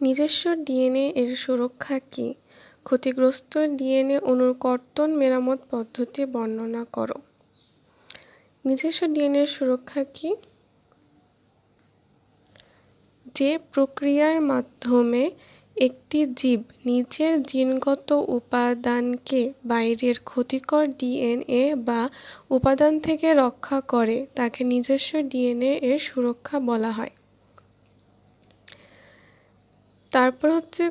নিজস্ব ডিএনএ এর সুরক্ষা কী? ক্ষতিগ্রস্ত ডিএনএ অণুর কর্তন মেরামত পদ্ধতি বর্ণনা করো। নিজস্ব ডিএনএ সুরক্ষা কী? যে প্রক্রিয়ার মাধ্যমে একটি জীব নিজের জিনগত উপাদানকে বাইরের ক্ষতিকর ডিএনএ বা উপাদান থেকে রক্ষা করে, তাকে নিজস্ব ডিএনএ এর সুরক্ষা বলা হয়। তারপর হচ্ছে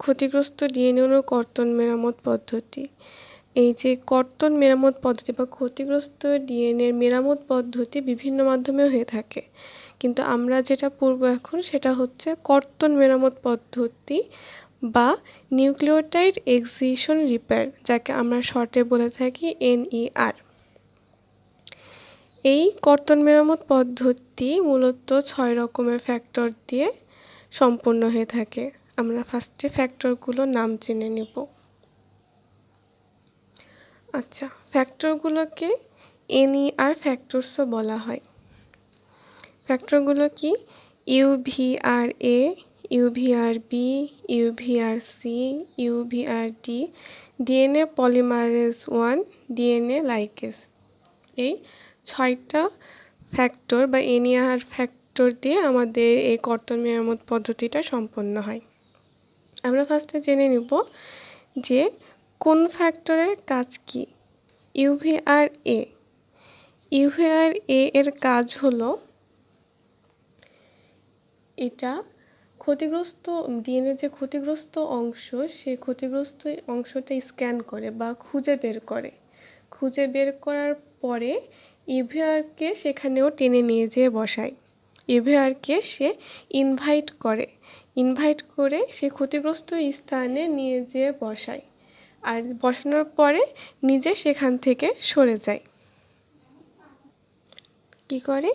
ক্ষতিগ্রস্ত ডিএনএ কর্তন মেরামত পদ্ধতি। এই যে কর্তন মেরামত পদ্ধতি বা ক্ষতিগ্রস্ত ডিএনএর মেরামত পদ্ধতি বিভিন্ন মাধ্যমে হয়ে থাকে। কিন্তু আমরা যেটা পড়ব এখন সেটা হচ্ছে কর্তন মেরামত পদ্ধতি বা নিউক্লিওটাইড এক্সিশন রিপেয়ার, যাকে আমরা শর্টে বলে থাকি এনইআর। এই কর্তন মেরামত পদ্ধতি মূলত ছয় রকমের ফ্যাক্টর দিয়ে সম্পূর্ণ হয়ে থাকে। আমরা ফার্স্টে ফ্যাক্টরগুলোর নাম জেনে নেব। আচ্ছা ফ্যাক্টরগুলোকে এনইআর ফ্যাক্টরসও বলা হয়। ফ্যাক্টরগুলো কি? UVR A UVR B UVR C UVR D DNA polymerase one DNA ligase এই ছয়টা ফ্যাক্টর বা এনইআর ফ্যাক্টর দিয়ে আমাদের এই কর্তন মেরামত পদ্ধতিটা সম্পন্ন হয়। আমরা ফার্স্টে জেনে নিব যে কোন ফ্যাক্টরের কাজ কি? ইউভিআর এ ইউভিআর এ এর কাজ হলো এটা ক্ষতিগ্রস্ত ডিএনএ যে ক্ষতিগ্রস্ত অংশ, সে ক্ষতিগ্রস্ত অংশটা স্ক্যান করে বা খুঁজে বের করে। খুঁজে বের করার পরে ইভিআরকে সেখানেও টেনে নিয়ে যেয়ে বসায়। ইভিআরকে সে ইনভাইট করে। ইনভাইট করে সে ক্ষতিগ্রস্ত স্থানে নিয়ে যেয়ে বসায়। আর বসানোর পরে নিজে সেখান থেকে সরে যায়। কী করে?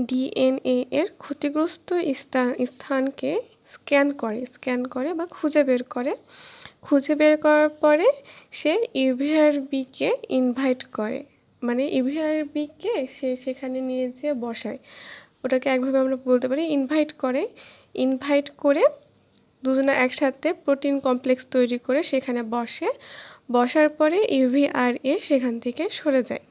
ডিএনএ এর ক্ষতিগ্রস্ত স্থান স্থানকে স্ক্যান করে। স্ক্যান করে বা খুঁজে বের করে। খুঁজে বের করার পরে সে ইভিআরবিকে ইনভাইট করে। মানে ইভিআরবিকে সে সেখানে নিয়ে যেয়ে বসায়। ওটাকে একভাবে আমরা বলতে পারি ইনভাইট করে। ইনভাইট করে দুজনে একসাথে প্রোটিন কমপ্লেক্স তৈরি করে সেখানে বসে। বসার পরে ইউভিআর এ সেখান থেকে সরে যায়।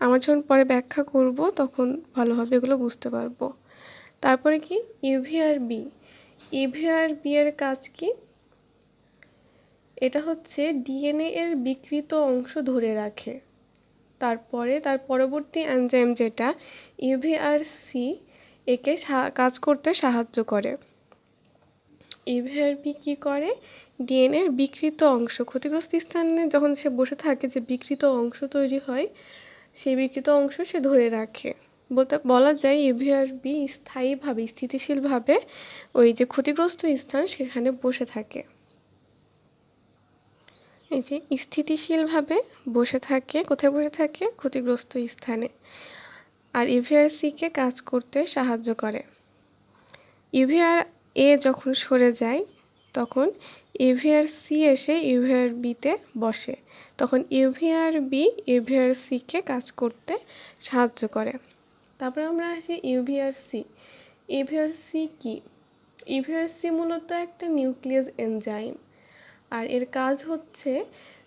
আমরা যখন পরে ব্যাখ্যা করব তখন ভালোভাবে এগুলো বুঝতে পারব। তারপরে কি? ইউভিআর বি ইভিআর বি এর কাজ কি? এটা হচ্ছে ডিএনএ এর বিকৃত অংশ ধরে রাখে। তারপরে, তার পরবর্তী অ্যানজাইম যেটা ইউভিআর সি একে কাজ করতে সাহায্য করে। ইভিআর বি কী করে? ডিএনএর বিকৃত অংশ, ক্ষতিগ্রস্ত স্থানে যখন সে বসে থাকে যে বিকৃত অংশ তৈরি হয়, সেই বিকৃত অংশ সে ধরে রাখে। বলতে, বলা যায় বি স্থায়ীভাবে, স্থিতিশীলভাবে ওই যে ক্ষতিগ্রস্ত স্থান সেখানে বসে থাকে। এই যে স্থিতিশীলভাবে বসে থাকে, কোথায় বসে থাকে? ক্ষতিগ্রস্ত স্থানে। আর সিকে কাজ করতে সাহায্য করে। ইভিআর এ যখন সরে যায়, তখন ইভিআর সি এসে ইউভিআর বিতে বসে। তখন ইউভিআর বি ইউভিআর সিকে কাজ করতে সাহায্য করে। তারপরে আমরা আসি ইউভিআর সি। ইউভিআর সি কী? ইউভিআর সি মূলত একটা নিউক্লিয়াস এনজাইম। আর এর কাজ হচ্ছে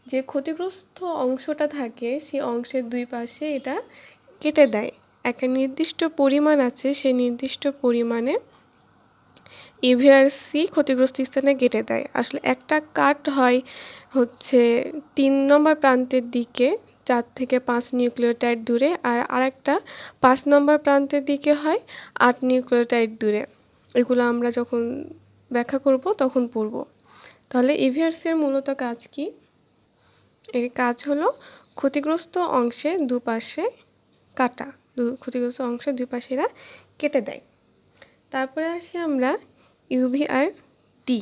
যে ক্ষতিগ্রস্ত অংশটা থাকে, সেই অংশের দুই পাশে এটা কেটে দেয়। একটা নির্দিষ্ট পরিমাণ আছে, সেই নির্দিষ্ট পরিমাণে ইভিআরসি ক্ষতিগ্রস্ত স্থানে কেটে দেয়। আসলে একটা কাট হয় হচ্ছে তিন নম্বর প্রান্তের দিকে, চার থেকে পাঁচ নিউক্লিওটাইড দূরে, আর আরেকটা পাঁচ নম্বর প্রান্তের দিকে হয় আট নিউক্লিওটাইড দূরে। এগুলো আমরা যখন ব্যাখ্যা করব তখন পড়ব। তাহলে ইভিআরসির মূলত কাজ কি? এর কাজ হলো ক্ষতিগ্রস্ত অংশে দুপাশে কাটা। ক্ষতিগ্রস্ত অংশে দুই পাশে এরা কেটে দেয়। তারপরে আসি আমরা ইউভিআর ডি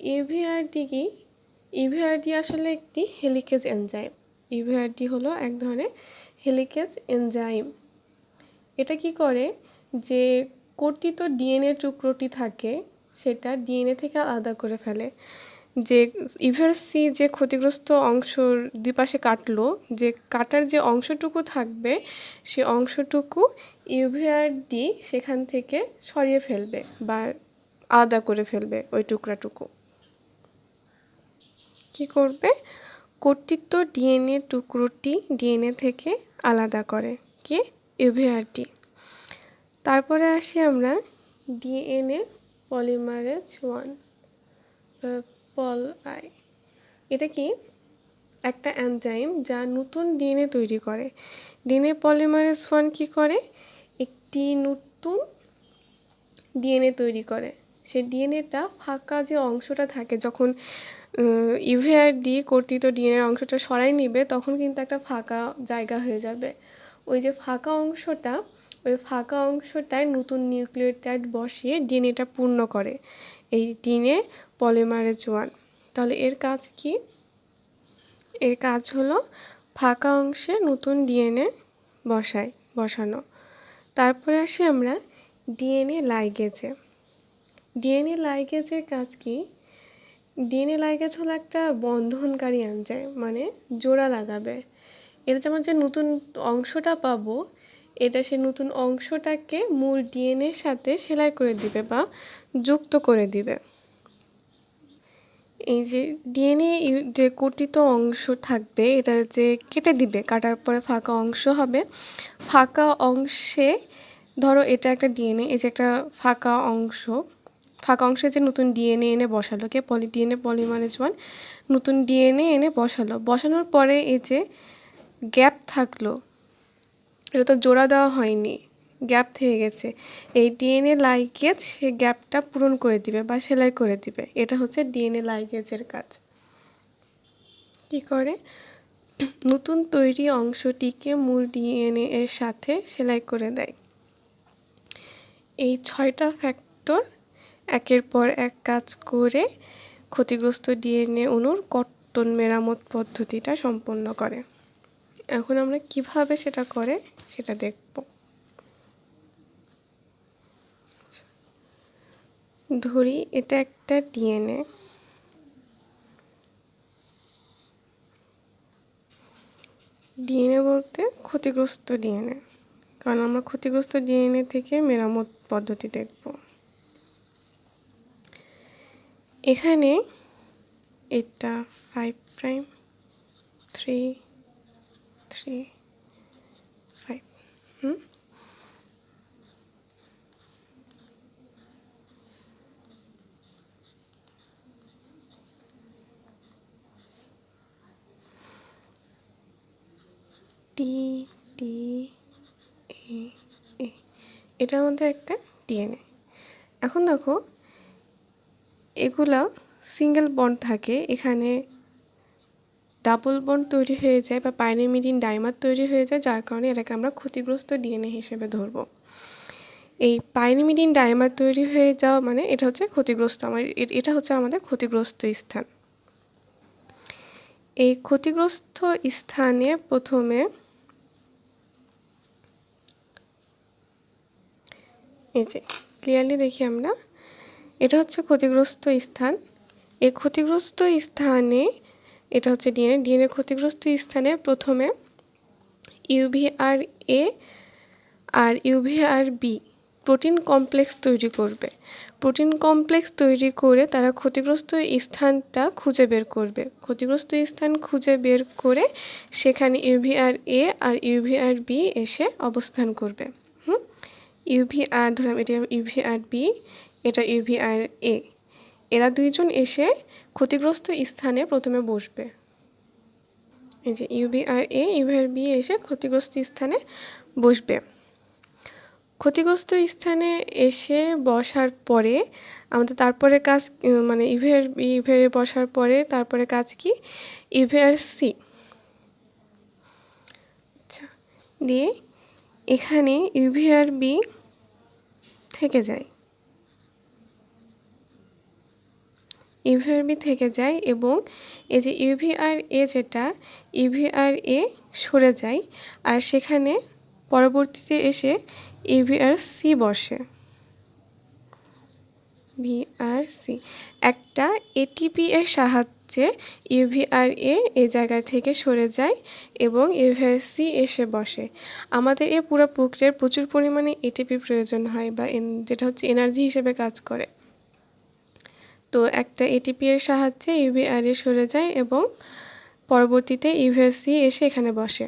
ইউভিআরডি কি? ইভিআরডি আসলে একটি হেলিকেজ এনজাইম। ইভিআরডি হলো এক ধরনের হেলিকেজ এনজাইম। এটা কি করে? যে কর্তিত ডিএনএ টুকরোটি থাকে সেটা ডিএনএ থেকে আলাদা করে ফেলে। যে ইভার সি যে ক্ষতিগ্রস্ত অংশর দুই পাশে কাটলো, যে কাটার যে অংশটুকু থাকবে, সে অংশটুকু ইউভিআর ডি সেখান থেকে সরিয়ে ফেলবে বা আলাদা করে ফেলবে ওই টুকরাটুকু। কি করবে? কর্তৃত্ব ডিএনএ টুকরোটি ডিএনএ থেকে আলাদা করে, কি? ইউভিআরটি তারপরে আসি আমরা DNA polymerase one pol I. এটা কি? একটা অ্যানজাইম যা নতুন ডিএনএ তৈরি করে। ডিএনএ পলিমারেজ ওয়ান কী করে? একটি নতুন ডিএনএ তৈরি করে। সেই ডিএনএটা ফাঁকা যে অংশটা থাকে, যখন ইভিআর ডি কর্তৃত ডিএনএর অংশটা সরাই নিবে, তখন কিন্তু একটা ফাঁকা জায়গা হয়ে যাবে। ওই যে ফাঁকা অংশটা ওই ফাঁকা অংশটায় নতুন নিউক্লিওটাইড বসিয়ে ডিএনএটা পূর্ণ করে। এই ডিএনএ পলিমারেজ ওয়ান। তাহলে এর কাজ কি? এর কাজ হলো ফাঁকা অংশে নতুন ডিএনএ বসাই বসানো। তারপরে আসি আমরা ডিএনএ লাইগেজে। ডিএনএ লাইগেজের কাজ কি? ডিএনএ লাইগেজ হলো একটা বন্ধনকারী এনজাইম মানে জোড়া লাগাবে। এটা যেমন যে নতুন অংশটা পাবো এটা সে নতুন অংশটাকে মূল ডিএনএর সাথে সেলাই করে দিবে বা যুক্ত করে দিবে। এই যে ডিএনএ যে কর্তিত অংশ থাকবে, এটা যে কেটে দিবে, কাটার পরে ফাঁকা অংশ হবে। ফাঁকা অংশে ধরো এটা একটা ডিএনএ, এই যে একটা ফাঁকা অংশ। ফাঁকা অংশে যে নতুন ডিএনএ এনে বসালো, কে? Poly DNA, polymerase one. নতুন ডিএনএ এনে বসালো। বসানোর পরে এই যে গ্যাপ থাকল এটা তো জোড়া দেওয়া হয়নি, গ্যাপ থেকে গেছে। এই ডিএনএ লাইগেজ সে গ্যাপটা পূরণ করে দিবে বা সেলাই করে দিবে। এটা হচ্ছে ডিএনএ লাইগেজের কাজ। কি করে? নতুন তৈরি অংশটিকে মূল ডিএনএ এর সাথে সেলাই করে দেয়। এই ছয়টা ফ্যাক্টর একের পর এক কাজ করে ক্ষতিগ্রস্ত ডিএনএ অণুর কর্তন মেরামত পদ্ধতিটা সম্পন্ন করে। এখন আমরা কীভাবে সেটা করে সেটা দেখব। ধরি এটা একটা ডিএনএ। ডিএনএ বলতে ক্ষতিগ্রস্ত ডিএনএ। কারণ আমরা ক্ষতিগ্রস্ত ডিএনএ থেকে মেরামত পদ্ধতি দেখব। এখানে এটা five prime three three five hmm T T A এটার মধ্যে একটা ডিএনএ এখন দেখো, এগুলা সিঙ্গেল বন্ড থাকে, এখানে ডাবল বন্ড তৈরি হয়ে যায় বা পাইনিমিডিন ডাইমার তৈরি হয়ে যায়, যার কারণে এটাকে আমরা ক্ষতিগ্রস্ত ডিএনএ হিসেবে ধরবো। এই পাইনিমিডিন ডাইমার তৈরি হয়ে যাওয়া মানে এটা হচ্ছে ক্ষতিগ্রস্ত আমার এটা হচ্ছে আমাদের ক্ষতিগ্রস্ত স্থান। এই ক্ষতিগ্রস্ত স্থানে প্রথমে এই যে, ক্লিয়ারলি দেখি আমরা। এটা হচ্ছে ক্ষতিগ্রস্ত স্থান। এই ক্ষতিগ্রস্ত স্থানে এটা হচ্ছে ডিএনএ। ডিএনএ ক্ষতিগ্রস্ত স্থানে প্রথমে ইউভিআর এ আর ইউভিআর বি, প্রোটিন কমপ্লেক্স তৈরি করবে। প্রোটিন কমপ্লেক্স তৈরি করে তারা ক্ষতিগ্রস্ত স্থানটা খুঁজে বের করবে। ক্ষতিগ্রস্ত স্থান খুঁজে বের করে সেখানে ইউভিআর এ আর ইউভিআর বি এসে অবস্থান করবে। হুম? ইউভিআর ধরলাম এটা ইউভিআর বি, এটা ইউভিআর এ। এরা দুইজন এসে ক্ষতিগ্রস্ত স্থানে প্রথমে বসবে। এই যে ইউভিআর এ ইউভিআর বি এসে ক্ষতিগ্রস্ত স্থানে বসবে। ক্ষতিগ্রস্ত স্থানে এসে বসার পরে আমাদের তারপরে কাজ মানে ইভিআর ইভিআর বসার পরে তারপরে কাজ কি? ইভিআর সি আচ্ছা দিয়ে এখানে ইভিআর বি থেকে যায়। ইউভিআরবি থেকে যায় এবং এই যে ইউভিআর এ যেটা ইউভিআর এ সরে যায় আর সেখানে পরবর্তীতে এসে ইউভিআর সি বসে। ইউভিআরসি একটা এটিপি এর সাহায্যে ইউভিআরএ এ জায়গা থেকে সরে যায় এবং ইউভিআরসি এসে বসে। আমাদের এই পুরো প্রক্রিয়ার প্রচুর পরিমাণে এটিপি প্রয়োজন হয় বা যেটা হচ্ছে এনার্জি হিসেবে কাজ করে। তো একটা এটিপি এর সাহায্যে ইউভিআরএ সরে যায় এবং পরবর্তীতে ইউভিআরসি এসে এখানে বসে।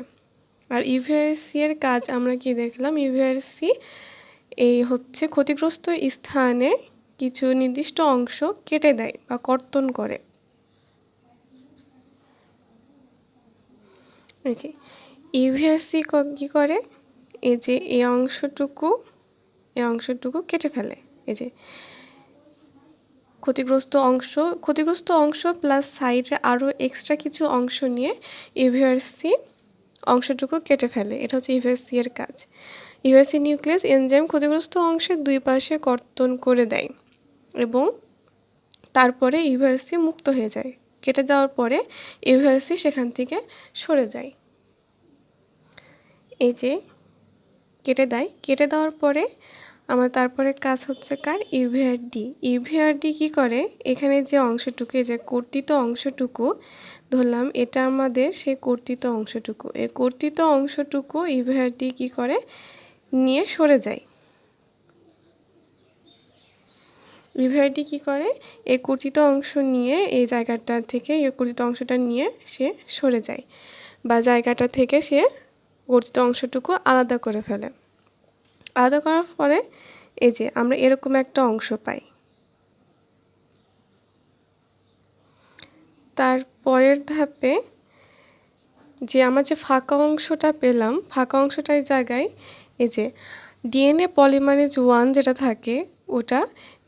আর ইউভিআরসি এর কাজ আমরা কি দেখলাম? ইউভিআরসি এই হচ্ছে ক্ষতিগ্রস্ত স্থানে কিছু নির্দিষ্ট অংশ কেটে দেয় বা কর্তন করে। যে ইউভিআরসি কী করে? এই যে এই অংশটুকু এই অংশটুকু কেটে ফেলে। এই যে ক্ষতিগ্রস্ত অংশ ক্ষতিগ্রস্ত অংশ প্লাস সাইডে আরও এক্সট্রা কিছু অংশ নিয়ে ইভিআরসি অংশটুকু কেটে ফেলে। এটা হচ্ছে ইভিআরসি এর কাজ। ইভিআরসি নিউক্লিয়াস এনজাইম ক্ষতিগ্রস্ত অংশের দুই পাশে কর্তন করে দেয় এবং তারপরে ইভিআরসি মুক্ত হয়ে যায়। কেটে যাওয়ার পরে ইভিআরসি সেখান থেকে সরে যায়। এই যে, কেটে দেয়। কেটে দেওয়ার পরে আমার তারপরে কাজ হচ্ছে কার? ইউভিআরডি ইউভিআরডি কী করে? এখানে যে অংশটুকু যে কর্তিত অংশটুকু, ধরলাম এটা আমাদের সেই কর্তিত অংশটুকু। এই কর্তিত অংশটুকু ইউভিআরডি কী করে? নিয়ে সরে যায়। ইউভিআরডি কী করে? এই কর্তিত অংশ নিয়ে এই জায়গাটা থেকে, এই কর্তিত অংশটা নিয়ে সে সরে যায়। বা জায়গাটা থেকে সে কর্তিত অংশটুকু আলাদা করে ফেলে। আলাদা করার পরে এই যে আমরা এরকম একটা অংশ পাই। তার পরের ধাপে যে আমার যে ফাঁকা অংশটা পেলাম, ফাঁকা অংশটার জায়গায় এই যে ডিএনএ পলিমারেজ ওয়ান যেটা থাকে, ওটা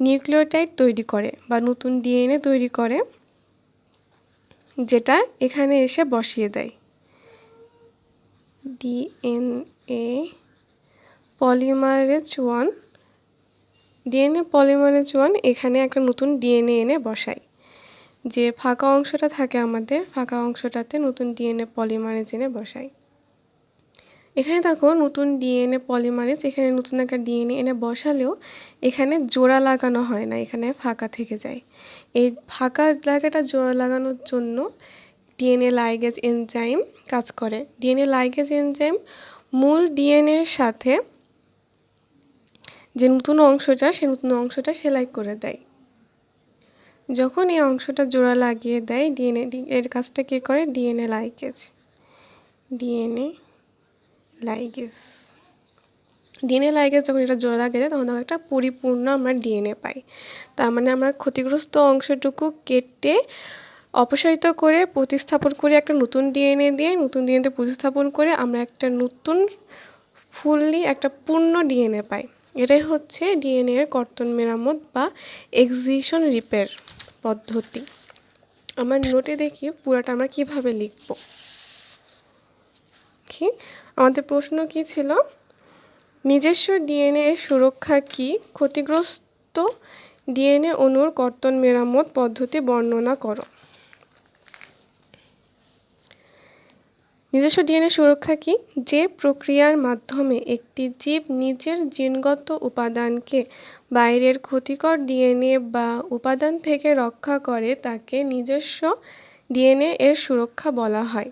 নিউক্লিওটাইড তৈরি করে বা নতুন ডিএনএ তৈরি করে, যেটা এখানে এসে বসিয়ে দেয়। DNA polymerase one DNA polymerase one এখানে একটা নতুন ডিএনএ এনে বসাই। যে ফাঁকা অংশটা থাকে আমাদের, ফাঁকা অংশটাতে নতুন ডিএনএ পলিমারেজ এনে বসাই। এখানে দেখো নতুন ডিএনএ পলিমারেজ এখানে নতুন একটা ডিএনএ এনে বসালেও এখানে জোড়া লাগানো হয় না, এখানে ফাঁকা থেকে যায়। এই ফাঁকা জায়গাটা জোড়া লাগানোর জন্য ডিএনএ লাইগেজ এনজাইম কাজ করে। ডিএনএ লাইগেজ এনজাইম মূল ডিএনএর সাথে যে নতুন অংশটা, সে নতুন অংশটা সেলাই করে দেয়। যখন এই অংশটা জোড়া লাগিয়ে দেয়, ডিএনএ এর কাজটা কী করে? DNA ligase DNA ligase DNA ligase যখন এটা জোড়া লাগিয়ে দেয়, তখন একটা পরিপূর্ণ আমরা ডিএনএ পাই। তার মানে আমরা ক্ষতিগ্রস্ত অংশটুকু কেটে অপসারিত করে প্রতিস্থাপন করে একটা নতুন ডিএনএ দিয়ে, নতুন ডিএনএতে প্রতিস্থাপন করে আমরা একটা নতুন ফুললি একটা পূর্ণ ডিএনএ পাই। এটাই হচ্ছে ডিএনএ এর কর্তন মেরামত বা এক্সিশন রিপেয়ার পদ্ধতি। আমার নোটে দেখি পুরাটা আমরা কীভাবে লিখব। কি আমাদের প্রশ্ন কি ছিল? নিজস্ব ডিএনএ এর সুরক্ষা কি? ক্ষতিগ্রস্ত ডিএনএ অণুর কর্তন মেরামত পদ্ধতি বর্ণনা করো। নিজস্ব ডিএনএ সুরক্ষা কি? যে প্রক্রিয়ার মাধ্যমে একটি জীব নিজের জিনগত উপাদানকে বাইরের ক্ষতিকর ডিএনএ বা উপাদান থেকে রক্ষা করে, তাকে নিজস্ব ডিএনএ এর সুরক্ষা বলা হয়।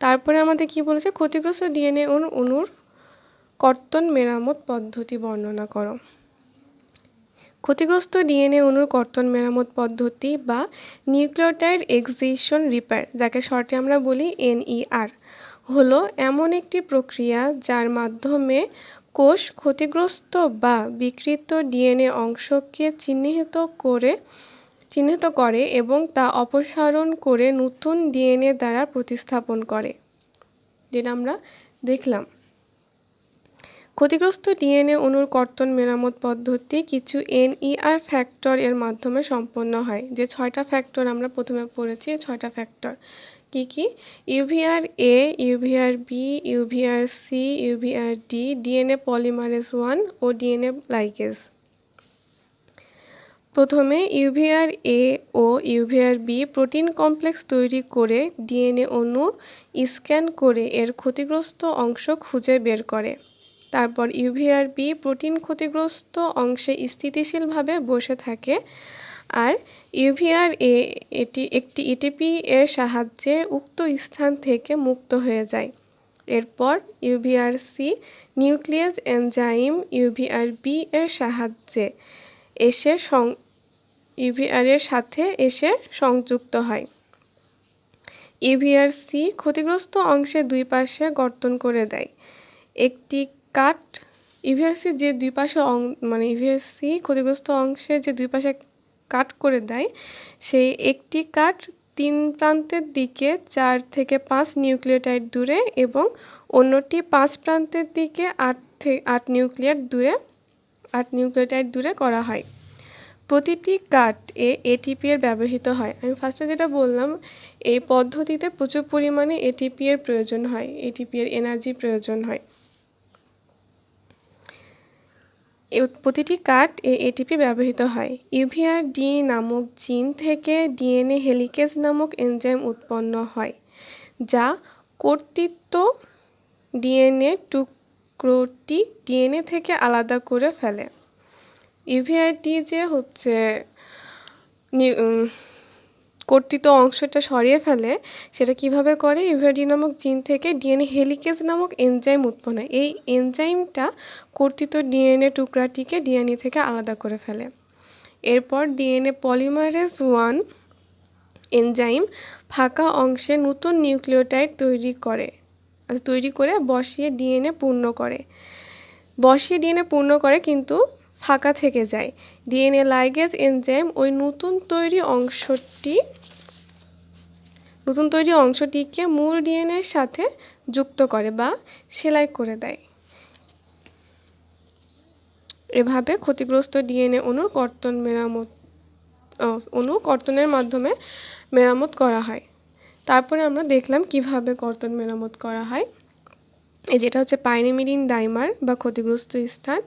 তারপরে আমাদের কি বলেছে? ক্ষতিগ্রস্ত ডিএনএ অণুর কর্তন মেরামত পদ্ধতি বর্ণনা করো। ক্ষতিগ্রস্ত ডিএনএ অণুর কর্তন মেরামত পদ্ধতি বা নিউক্লিওটাইড এক্সিশন রিপেয়ার, যাকে শর্টে আমরা বলি এনইআর, হলো এমন একটি প্রক্রিয়া যার মাধ্যমে কোষ ক্ষতিগ্রস্ত বা বিকৃত ডিএনএ অংশকে চিহ্নিত করে চিহ্নিত করে এবং তা অপসারণ করে নতুন ডিএনএ দ্বারা প্রতিস্থাপন করে, যেটা আমরা দেখলাম। ক্ষতিগ্রস্ত ডিএনএ অণুর কর্তন মেরামত পদ্ধতি কিছু এনইআর ফ্যাক্টর এর মাধ্যমে সম্পন্ন হয়। যে ছয়টা ফ্যাক্টর আমরা প্রথমে পড়েছি ছয়টা ফ্যাক্টর কি কি? UVR A UVR B UVR C UVR D, DNA polymerase one O DNA ligase প্রথমে ইউভিআর এ ও ইউভিআর বি প্রোটিন কমপ্লেক্স তৈরি করে ডিএনএ অণু স্ক্যান করে এর ক্ষতিগ্রস্ত অংশ খুঁজে বের করে। তারপর ইউভিআর বি প্রোটিন ক্ষতিগ্রস্ত অংশে স্থিতিশীলভাবে বসে থাকে। আর ইউভিআর এ এটি একটি ইটিপি এর সাহায্যে উক্ত স্থান থেকে মুক্ত হয়ে যায়। এরপর UVR C nuclease enzyme UVR B এর সাহায্যে এসে সং ইউভিআর এর সাথে এসে সংযুক্ত হয়। ইভিআর সি ক্ষতিগ্রস্ত অংশে দুই পাশে গর্তন করে দেয়। একটি কাট ইভিআরসি যে দুই পাশে অং মানে ইভিআরসি ক্ষতিগ্রস্ত অংশে যে দুই পাশে কাট করে দেয়, সেই একটি কাট তিন প্রান্তের দিকে চার থেকে পাঁচ নিউক্লিওটাইড দূরে এবং অন্যটি পাঁচ প্রান্তের দিকে আট থেকে আট নিউক্লিয়ার দূরে, আট নিউক্লিওটাইড দূরে করা হয়। প্রতিটি কাট এ এটিপি এর ব্যবহৃত হয়। আমি ফার্স্টে যেটা বললাম, এই পদ্ধতিতে প্রচুর পরিমাণে এটিপি এর প্রয়োজন হয় এটিপি এর এনার্জি প্রয়োজন হয়। প্রতিটি কাঠ এ এটিপি ব্যবহৃত হয়। ইউভিআর ডি নামক জিন থেকে ডিএনএ হেলিকেজ নামক এনজাইম উৎপন্ন হয়, যা কর্তৃত্ব ডিএনএ টুকরোটি ডিএনএ থেকে আলাদা করে ফেলে। ইভিআরটি যে হচ্ছে কর্তৃত অংশটা সরিয়ে ফেলে, সেটা কীভাবে করে? ইভিআরডি নামক জিন থেকে ডিএনএ হেলিকেজ নামক এনজাইম উৎপন্ন হয়। এই এনজাইমটা কর্তৃত ডিএনএ টুকরাটিকে ডিএনএ থেকে আলাদা করে ফেলে। এরপর ডিএনএ পলিমারেজ ওয়ান এনজাইম ফাঁকা অংশে নতুন নিউক্লিওটাইড তৈরি করে তৈরি করে বসিয়ে ডিএনএ পূর্ণ করে। বসিয়ে ডিএনএ পূর্ণ করে কিন্তু ফাঁকা থেকে যায়। ডিএনএ লাইগেজ এনজাইম ওই নতুন তৈরি অংশটি নতুন তৈরি অংশটিকে মূল ডিএনএর সাথে যুক্ত করে বা সেলাই করে দেয়। এভাবে ক্ষতিগ্রস্ত ডিএনএ অণুর কর্তন মেরামত অণু কর্তনের মাধ্যমে মেরামত করা হয়। তারপরে আমরা দেখলাম কীভাবে কর্তন মেরামত করা হয়। এই যেটা হচ্ছে পাইনিমিডিন ডাইমার বা ক্ষতিগ্রস্ত স্থান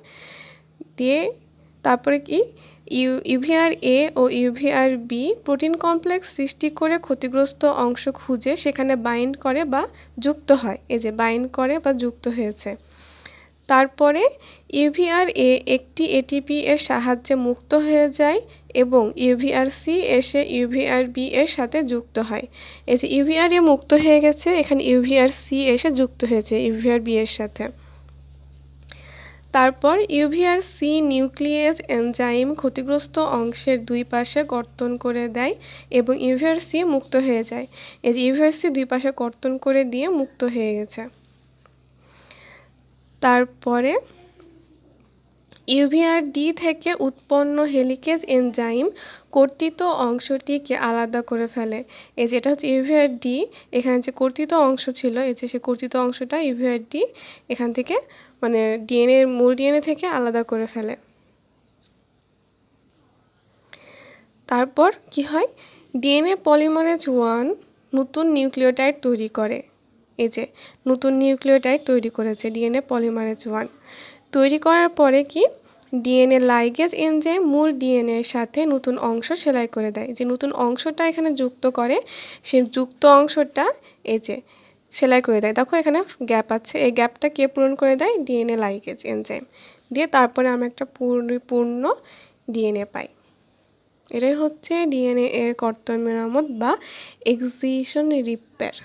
দিয়ে তারপরে কি ইউ ইউভিআর এ ও ইউভিআর বি প্রোটিন কমপ্লেক্স সৃষ্টি করে ক্ষতিগ্রস্ত অংশ খুঁজে সেখানে বাইন্ড করে বা যুক্ত হয়। এই যে বাইন্ড করে বা যুক্ত হয়েছে। তারপরে ইউভিআর এ একটি এটিপি এর সাহায্যে মুক্ত হয়ে যায় এবং ইউভিআর সি এসে ইউভিআর বি এর সাথে যুক্ত হয়। এই যে ইউভিআর এ মুক্ত হয়ে গেছে, এখানে ইউভিআর সি এসে যুক্ত হয়েছে ইউভিআর বি এর সাথে। তারপর ইউভিআর সি নিউক্লিয়েজ এনজাইম ক্ষতিগ্রস্ত অংশের দুই পাশে কর্তন করে দেয় এবং ইউভিআর সি মুক্ত হয়ে যায়। এই যে ইউভিআর সি দুই পাশে কর্তন করে দিয়ে মুক্ত হয়ে গেছে। তারপরে ইউভিআর ডি থেকে উৎপন্ন হেলিকেজ এনজাইম কর্তিত অংশটিকে আলাদা করে ফেলে। এই যে এটা হচ্ছে ইউভিআর ডি এখানে যে কর্তিত অংশ ছিল, এই যে সে কর্তিত অংশটা ইউভিআর ডি এখান থেকে মানে ডিএনএ, মূল ডিএনএ থেকে আলাদা করে ফেলে। তারপর কি হয়? ডিএনএ পলিমারেজ ওয়ান নতুন নিউক্লিওটাইড তৈরি করে। এই যে নতুন নিউক্লিওটাইড তৈরি করেছে ডিএনএ পলিমারেজ ওয়ান। তৈরি করার পরে কি ডিএনএ লাইগেজ এনজাইম মূল ডিএনএর সাথে নতুন অংশ সেলাই করে দেয়। যে নতুন অংশটা এখানে যুক্ত করে, সে যুক্ত অংশটা এই যে সেলাই করে দেয়। দেখো এখানে গ্যাপ আছে। এই গ্যাপটা কে পূরণ করে দেয়? ডিএনএ লাইগেজ এনজাইম দিয়ে তারপরে আমরা একটা পূর্ণ ডিএনএ পাই। এটাই হচ্ছে ডিএনএ এর কর্তন মেরামত বা এক্সিশন রিপেয়ার